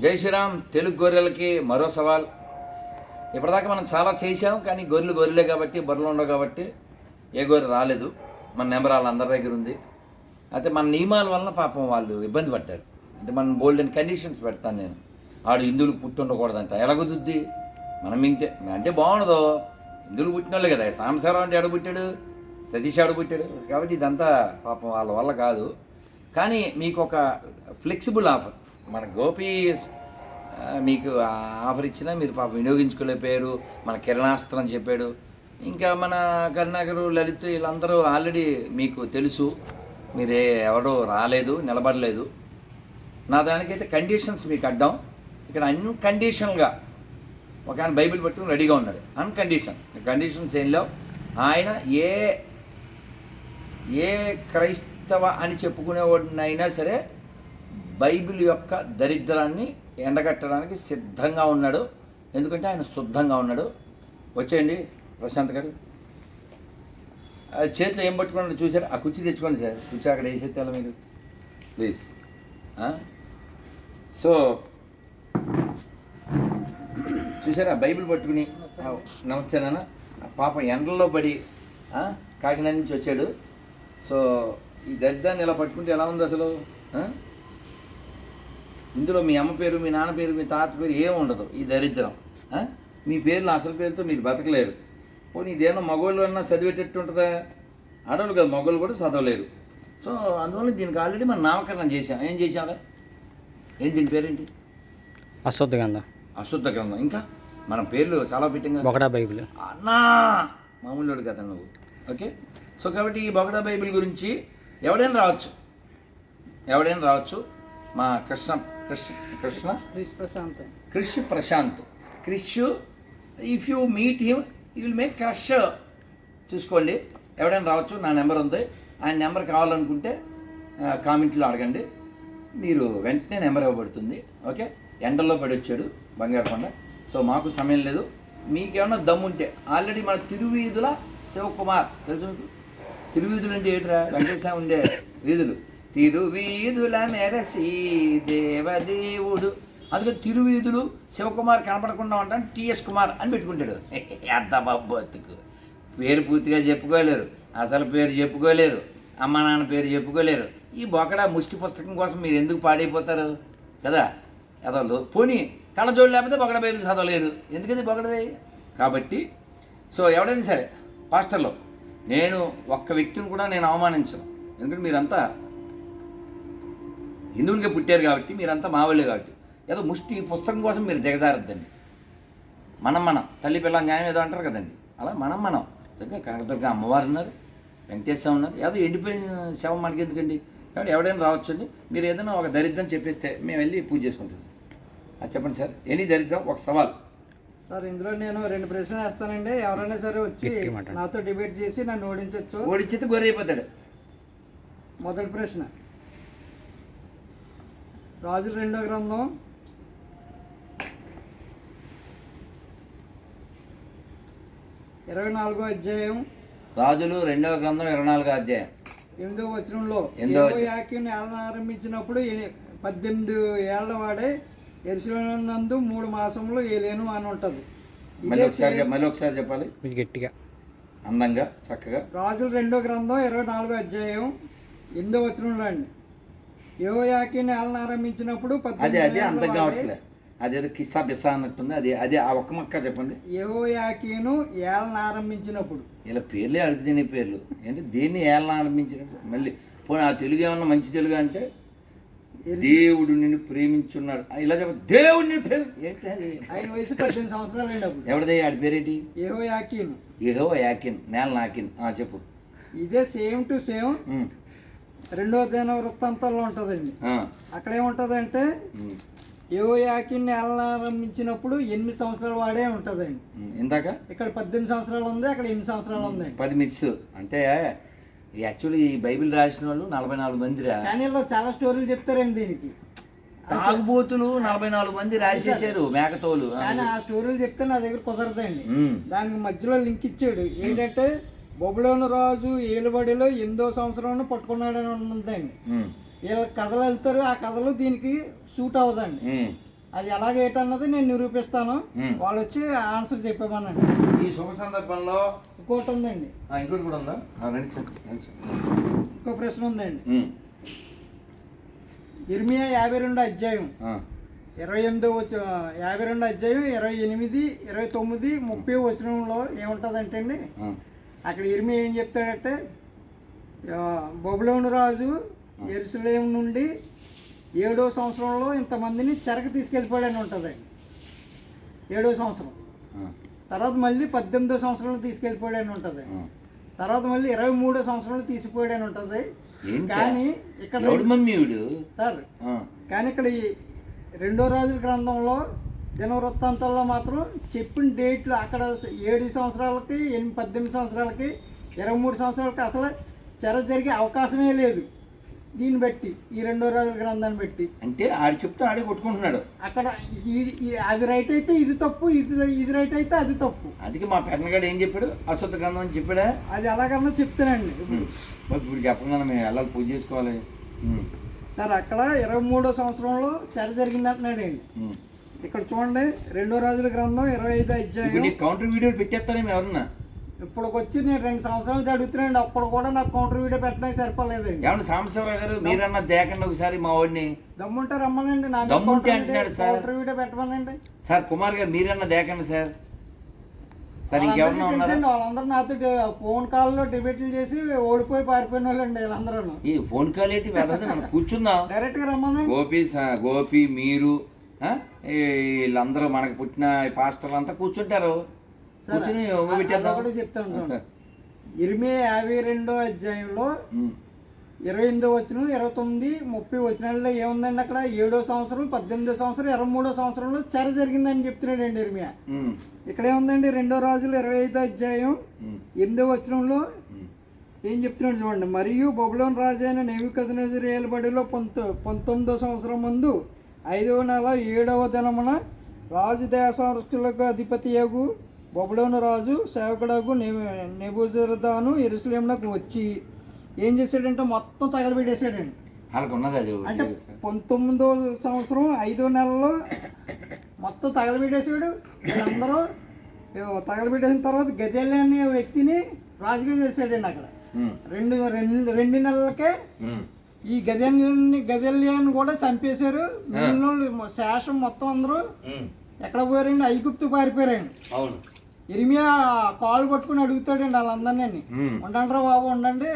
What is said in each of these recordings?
జై శ్రీరామ్ తెలుగు గొర్రెలకి మరో సవాల్. ఇప్పటిదాకా మనం చాలా చేసాం కానీ గొర్రెలు గొర్రెలే కాబట్టి బొర్రెలు ఉండవు కాబట్టి ఏ గొర్రె రాలేదు. మన నెంబర్ వాళ్ళ అందరి దగ్గర ఉంది. అయితే మన నియమాల వలన పాపం వాళ్ళు ఇబ్బంది పడ్డారు. అంటే మనం బోల్డ్ అండ్ కండిషన్స్ పెడతాను నేను. ఆడు హిందువులు పుట్టి ఉండకూడదంట. ఎలా మనం ఇంతే. అంటే బాగుండదు. హిందువులు పుట్టిన వాళ్ళే కదా. సాంసారం అంటే ఎడ పుట్టాడు? సతీష్ ఆడు పుట్టాడు. కాబట్టి ఇదంతా పాపం వాళ్ళ వల్ల కాదు. కానీ మీకు ఒక ఫ్లెక్సిబుల్ ఆఫర్ మన గోపి మీకు ఆఫర్ ఇచ్చినా మీరు పాప వినియోగించుకోలేకపోయారు మన కిరణాస్త్రం చెప్పాడు. ఇంకా మన కరుణాకరు లలిత్ వీళ్ళందరూ ఆల్రెడీ మీకు తెలుసు. మీరే ఎవరో రాలేదు నిలబడలేదు. నా దానికైతే కండిషన్స్ మీకు అడ్డం. ఇక్కడ అన్కండిషనల్గా ఒక ఆయన బైబిల్ పట్టుకుని రెడీగా ఉన్నాడు. అన్కండిషన్ కండిషన్స్ ఏం లేవు. ఆయన ఏ ఏ క్రైస్తవ అని చెప్పుకునేవాడినైనా సరే బైబిల్ యొక్క దరిద్రాన్ని ఎండగట్టడానికి సిద్ధంగా ఉన్నాడు. ఎందుకంటే ఆయన శుద్ధంగా ఉన్నాడు. వచ్చేయండి ప్రశాంత్ గారు. ఆ చేతిలో ఏం పట్టుకున్నాడు చూసారు ఆ కుర్చీ తెచ్చుకోండి సార్. కుర్చీ అక్కడ వేసేస్తాను మీరు. ప్లీజ్. సో చూసారా బైబిల్ పట్టుకుని నమస్తే నాన్న. ఆ పాప ఎండల్లో పడి కాకినాడ నుంచి వచ్చాడు. సో ఈ దరిద్రాన్ని ఇలా పట్టుకుంటే ఎలా ఉంది అసలు? ఇందులో మీ అమ్మ పేరు మీ నాన్న పేరు మీ తాత పేరు ఏం ఉండదు. ఈ దరిద్రం? మీ పేర్లు అసలు పేరుతో మీరు బతకలేరు. పోనీ ఇదేమో మగవాళ్ళు అన్నా చదివేటట్టు ఉంటుందా? ఆడవాళ్ళు కదా మగవాళ్ళు కూడా చదవలేరు. సో అందువల్ల దీనికి ఆల్రెడీ మనం నామకరణం చేసాం ఏం చేసాంరా ఏం దీని పేరేంటి? అశ్వద్ధ గంధం అశుద్ధ గ్రంథం. ఇంకా? మన పేర్లు చాలా పెట్టింగా. ఒకటా బైబిల్. అన్నా! మామూలు కదా నువ్వు. ఓకే? సో కాబట్టి ఈ బొగడా బైబిల్ గురించి ఎవడైనా రావచ్చు. ఎవడైనా రావచ్చు. మా Krishna. Krishna Krishna? Krish Prashant Krish Prashant. Krish if you meet him you will make crush చూసుకోండి. ఎవడైనా రావచ్చు నా నెంబర్ ఉంది. ఆయన నెంబర్ కావాలనుకుంటే కామెంట్లో అడగండి. మీరు వెంటనే నెంబర్ ఇవ్వబడుతుంది. ఓకే? ఎండల్లో పడి వచ్చాడు బంగారు కొండ. సో మాకు సమయం లేదు. మీకేమన్నా దమ్ముంటే ఆల్రెడీ మన తిరువీధుల శివకుమార్. తెలుసు మీకు? తిరువీధులు అంటే ఏంట్రా? వెంకటేశ్వర ఉండే వీధులు. తిరువీధుల మెరసి దేవదేవుడు. అందుకే తిరువీధులు శివకుమార్ కనపడకుండా ఉంటాను టిఎస్ కుమార్ అని పెట్టుకుంటాడు. ఎంత బొత్తుకు పేరు పూర్తిగా చెప్పుకోలేరు. అసలు పేరు చెప్పుకోలేరు. అమ్మ నాన్న పేరు చెప్పుకోలేరు. ఈ బొకడా ముష్టి పుస్తకం కోసం మీరు ఎందుకు పాడైపోతారు? కదా? ఎదవలు పోనీ కళ్ళజోడు లేకపోతే బొకడ పేరు చదవలేరు? ఎందుకని బొకడది? కాబట్టి సో ఎవడైనా సరే పాస్టర్లో నేను ఒక్క వ్యక్తిని కూడా నేను అవమానించను. ఎందుకంటే మీరంతా హిందువులుగా పుట్టారు కాబట్టి మీరంతా మావాళ్ళే కాబట్టి. ఏదో ముష్టి పుస్తకం కోసం మీరు దిగజారద్దండి. మనం మనం. తల్లి పిల్ల న్యాయం ఏదో అంటారు కదండి. అలా మనం మనం. చక్కగా కనకదుర్గ అమ్మవారు ఉన్నారు వెంకటేశ్వర ఉన్నారు. ఏదో ఎండిపోయిన శవం మనకి ఎందుకండి కాబట్టి ఎవడైనా రావచ్చండి. మీరు ఏదైనా ఒక దరిద్రం చెప్పేస్తే మేము వెళ్ళి పూజ చేసుకుంటాం సార్. అది చెప్పండి సార్. ఎనీ దరిద్రం? ఒక సవాల్. సార్ ఇందులో నేను రెండు ప్రశ్నలు వేస్తానండి. ఎవరైనా సరే వచ్చి. నాతో డిబేట్ చేసి నన్ను ఓడించవచ్చు ఓడిచ్చితే గొర్రె అయిపోతాడు. మొదటి ప్రశ్న. రాజు రెండో గ్రంథం. ఇరవై నాలుగో అధ్యాయం. రాజులు రెండవ గ్రంథం ఇరవై నాలుగో అధ్యాయం. ఎనిమిదో వచనంలో ఎనిమిదో. యాక్యం ఏళ్ళ ఆరంభించినప్పుడు పద్దెనిమిది ఏళ్ళ వాడే ఎరుసలందు మూడు మాసములు ఏలేను అని ఉంటది. మళ్ళీ ఒకసారి మళ్ళీ ఒకసారి చెప్పాలి. గట్టిగా. అందంగా చక్కగా. రాజుల రెండో గ్రంథం ఇరవై నాలుగో అధ్యాయం. ఎనిమిదో వచనంలో అండి. యోయాకి నేలను ఆరంభించినప్పుడు అదే అదే వాడే అవట్లే అదేదో కిస్సా బిస్సా అన్నట్టుంది. అది అదే ఆ ఒక్క మొక్క చెప్పండి. యెహోయాకీను ఏళ్ళను ఆరంభించినప్పుడు. ఇలా పేర్లే అడుగుతుంది పేర్లు. ఏంటి? దేన్ని ఏళ్ళని ఆరంభించినట్టు మళ్ళీ పోనీ ఆ తెలుగు ఏమన్నా మంచి తెలుగు అంటే? దేవుడు నిన్ను ప్రేమించున్నాడు. ఇలా చెప్ప దేవుడు నిన్ను ప్రేమి ఏంటి అది? ఆయన వయసు పద్దెనిమిది సంవత్సరాలు అండి అప్పుడు ఎవరిదే? ఆడి పేరేంటి? యెహోయాకీను. ఏహో యాకిన్ నేల నాకిన్ ఆ, చెప్పు. ఇదే సేమ్ టు సేమ్ రెండో దిన వృత్తాంతాల్లో ఉంటుందండి. అక్కడ ఏముంటుందంటే యెహోయాకీన్ నేలను ఆరంభించినప్పుడు ఎనిమిది సంవత్సరాల వాడే ఉంటుందండి. ఇందాక? ఇక్కడ పద్దెనిమిది సంవత్సరాలు ఉంది అక్కడ ఎనిమిది సంవత్సరాలు ఉందండి. పది మిస్. అంటే యాక్చువల్లీ ఈ బైబిల్ రాసిన వాళ్ళు నలభై నాలుగు మందిరా కానీ చాలా స్టోరీలు చెప్తారండి దీనికి. తాగుబోతులు నలభై నాలుగు మంది రాసేసారు మేకతోలు. కానీ ఆ స్టోరీలు చెప్తే నా దగ్గర కుదరదండి. దానికి మధ్యలో లింక్ ఇచ్చాడు. ఏంటంటే బొబులోను రాజు ఏలుబడిలో ఎనిమిదో సంవత్సరం పట్టుకున్నాడని ఉందండి వీళ్ళ కథలు వెళ్తారు ఆ కథలు దీనికి సూట్ అవ్వదండి. అది ఎలాగేటన్నది నేను నిరూపిస్తాను. వాళ్ళు వచ్చి ఆన్సర్ చెప్పామనండి. ఈ శుభ సందర్భంలో ఇంకోటి ఉందండి. ఆ, ఇంకోటి కూడా ఉందా? ఇంకో ప్రశ్న ఉందండి. ఇర్మియా యాభై రెండు అధ్యాయం. ఆ, ఇరవై ఎనిమిది వచ్చ యాభై రెండు అధ్యాయం ఇరవై ఎనిమిది ఇరవై తొమ్మిది ముప్పై వచనంలో ఏముంటుందంటే అండి అక్కడ ఇర్మి ఏం చెప్తాడంటే బబులోను రాజు ఎరుసలేం నుండి ఏడో సంవత్సరంలో ఇంతమందిని చెరకు తీసుకెళ్ళిపోయాడని ఉంటుందండి ఏడో సంవత్సరం. తర్వాత మళ్ళీ పద్దెనిమిదో సంవత్సరంలో తీసుకెళ్ళిపోయాడని ఉంటుంది. తర్వాత మళ్ళీ ఇరవై మూడో సంవత్సరంలో తీసిపోయాడని ఉంటుంది? కానీ ఇక్కడ సార్ కానీ ఇక్కడ ఈ రెండో రాజుల గ్రంథంలో దినవృత్తాంతాల్లో మాత్రం చెప్పిన డేట్లు అక్కడ ఏడు సంవత్సరాలకి ఎనిమిది పద్దెనిమిది సంవత్సరాలకి ఇరవై మూడు సంవత్సరాలకి అసలు చెర జరిగే అవకాశమే లేదు. దీన్ని బట్టి ఈ రెండో రాజుల గ్రంథాన్ని బట్టి. అంటే ఆడు చెప్తే ఆడే కొట్టుకుంటున్నాడు. అక్కడ అది రైట్ అయితే ఇది తప్పు ఇది ఇది రైట్ అయితే అది తప్పు. అందుకే మా పెద్దగాడు ఏం చెప్పాడు? అశ్వత్థ గంధం అని చెప్పాడా? అది ఎలాగన్నా చెప్తానండి. ఇప్పుడు చెప్పకుండా మేము వెళ్ళాలి పూజ చేసుకోవాలి. సార్ అక్కడ ఇరవై మూడో సంవత్సరంలో చెర జరిగింది అంటున్నాడండి ఉమ్. ఇక్కడ చూడండి రెండో రాజుల గ్రంథం ఇరవై ఐదు అధ్యాయం. నీ కౌంటర్ వీడియోలు పెట్టేస్తారేమో ఎవరన్నా? ఇప్పుడు వచ్చి నేను రెండు సంవత్సరాలు చదువుతున్నాండి అప్పుడు కూడా నాకు కౌంటర్ వీడియో పెట్టడానికి సరిపోలేదండి ఏమన్నా సాంబశివరావు గారు మీరన్నా దేకండి ఒకసారి మా వాడిని. దమ్ముంటే రమ్మనండి నా దమ్ముంటే కౌంటర్ అంటున్నాడు వీడియో- సార్. కౌంటర్ వీడియో పెట్టమనండి. సార్ కుమార్ గారు మీరన్నా దేకండి సార్. సార్ ఇంకెవరన్నా ఉన్నారా? తెలుసండి వాళ్ళందరూ నాతో డి- ఫోన్ కాల్లో డిబేట్లు చేసి ఓడిపోయి పారిపోయిన వాళ్ళండి వీళ్ళందరూ. ఈ ఫోన్ కాల్ ఏంటి? వెళ్ళదు మనం కూర్చుందాం. డైరెక్ట్గా రమ్మనండి. గోపి స- గోపి మీరు వీళ్ళందరూ మనకు పుట్టిన పాస్టర్లు అంతా కూర్చుంటారు. కూర్చుని ఒకటి చెప్తాను. ఇరిమే యాభై రెండో అధ్యాయంలో ఇరవై ఎనిమిదో వచ్చిన ఇరవై తొమ్మిది ముప్పై వచ్చినాల్లో ఏముందండి అక్కడ? ఏడో సంవత్సరం పద్దెనిమిదో సంవత్సరం ఇరవై మూడో సంవత్సరంలో చెర జరిగిందని చెప్తున్నాడండి ఇర్మియా. ఉమ్, ఇక్కడ ఏముందండి? రెండో రాజులు ఇరవై ఐదో అధ్యాయం ఎనిమిదో వచనంలో. ఏం చెప్తున్నాడు చూడండి. మరియు బబులోన్ రాజు అయిన నెవికదనజర్ ఏలుబడిలో పంతొ పంతొమ్మిదో సంవత్సరం ముందు ఐదవ నెల ఏడవ దినమున రాజు దేశారస్తులకు అధిపతి యగు బబులోను రాజు సేవకుడగు నెబుజరదాను ఎరుసలేంలకు వచ్చి ఏం చేశాడంటే మొత్తం తగలబెట్టేశాడండి. వాళ్ళకు ఉన్నది అది అంటే. పంతొమ్మిదో సంవత్సరం ఐదో నెలలో మొత్తం తగలబెట్టేసాడు వీళ్ళందరూ తగలబెట్టేసిన తర్వాత గజల్లి అనే వ్యక్తిని రాజుగా చేశాడండి అక్కడ. రెండు రెండు రెండు నెలలకే ఈ గజల్ని గజల్యాన్ని కూడా చంపేశారు. మిగిలిన శేషం మొత్తం అందరూ. ఎక్కడ పోయారండి? ఐగుప్తు పారిపోయారండి. అవును. ఇరిమియా కాళ్ళు పట్టుకుని అడుగుతాడండి వాళ్ళందరినీ. ఉండండి బాబు ఉండండి.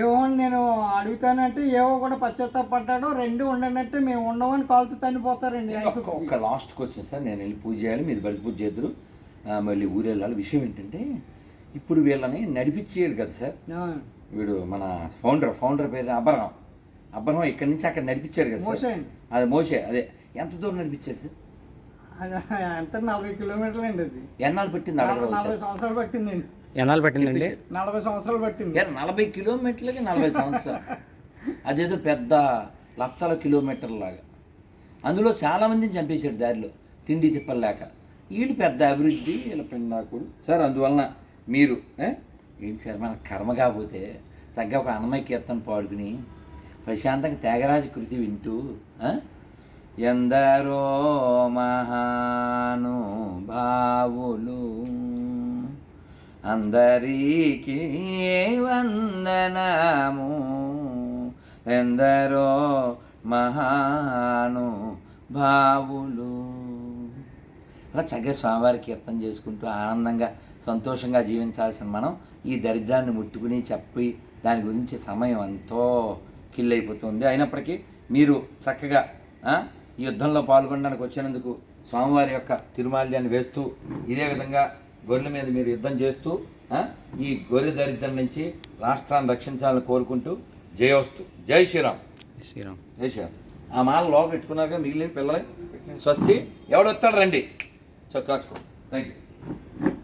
ఏవో అని నేను అడుగుతానంటే ఏవో కూడా పశ్చాత్తాపడ్డాడో రెండు ఉండండి అంటే మేము ఉండమని కాలుతూ తనిపోతారండి ఒక్క ఐగుప్తుకి. ఒక్క లాస్ట్ క్వశ్చన్ సార్ నేను వెళ్ళి పూజ చేయాలి మీరు బలి పూజ చేద్దరు మళ్ళీ ఊరు వెళ్ళాలి విషయం ఏంటంటే ఇప్పుడు వీళ్ళని నడిపించేయాలి కదా సార్. వీడు మన ఫౌండర్ ఫౌండర్ పేరు అబ్బరం అబ్బరం ఇక్కడి నుంచి అక్కడ నడిపించారు కదా సార్. అది మోసే అదే. ఎంత దూరం నడిపించారు సార్? ఎంత? నలభై కిలోమీటర్లు అండి అది. ఎన్నాళ్ళు పెట్టింది నలభై సంవత్సరాలు పట్టిందండి ఎన్నాళ్ళు పెట్టిందండి నలభై సంవత్సరాలు పట్టింది. నలభై కిలోమీటర్లకి నలభై సంవత్సరాలు. అదేదో పెద్ద లక్షల కిలోమీటర్ల లాగా. అందులో చాలా మందిని చంపేశాడు దారిలో. తిండి తిప్పలేక. వీళ్ళు పెద్ద అభివృద్ధి వీళ్ళ పిండాకుడు సార్ అందువలన మీరు ఏంటి సార్ మన కర్మ కాకపోతే చక్కగా ఒక అన్నమయ్య కీర్తన పాడుకుని ప్రశాంతంగా త్యాగరాజ కృతి వింటూ ఎందరో మహాను భావులు అందరికీ వందనము. ఎందరో మహాను భావులు అలా చక్కగా స్వామివారి కీర్తన చేసుకుంటూ ఆనందంగా సంతోషంగా జీవించాల్సిన మనం ఈ దరిద్రాన్ని ముట్టుకుని చెప్పి దాని గురించి సమయం ఎంతో కిల్ అయిపోతుంది అయినప్పటికీ మీరు చక్కగా ఈ యుద్ధంలో పాల్గొనడానికి వచ్చినందుకు స్వామివారి యొక్క తిరుమాల్యాన్ని వేస్తూ ఇదే విధంగా గొర్రెల మీద మీరు యుద్ధం చేస్తూ ఈ గొర్రె దరిద్రం నుంచి రాష్ట్రాన్ని రక్షించాలని కోరుకుంటూ జయోస్తు జై శ్రీరామ్. శ్రీరామ్. జై శ్రీరామ్. ఆ మాల లోపల పెట్టుకున్నాక మిగిలిన పిల్లలే. స్వస్తి ఎవడొస్తాడు రండి. Chuck Cottrell. Thank you.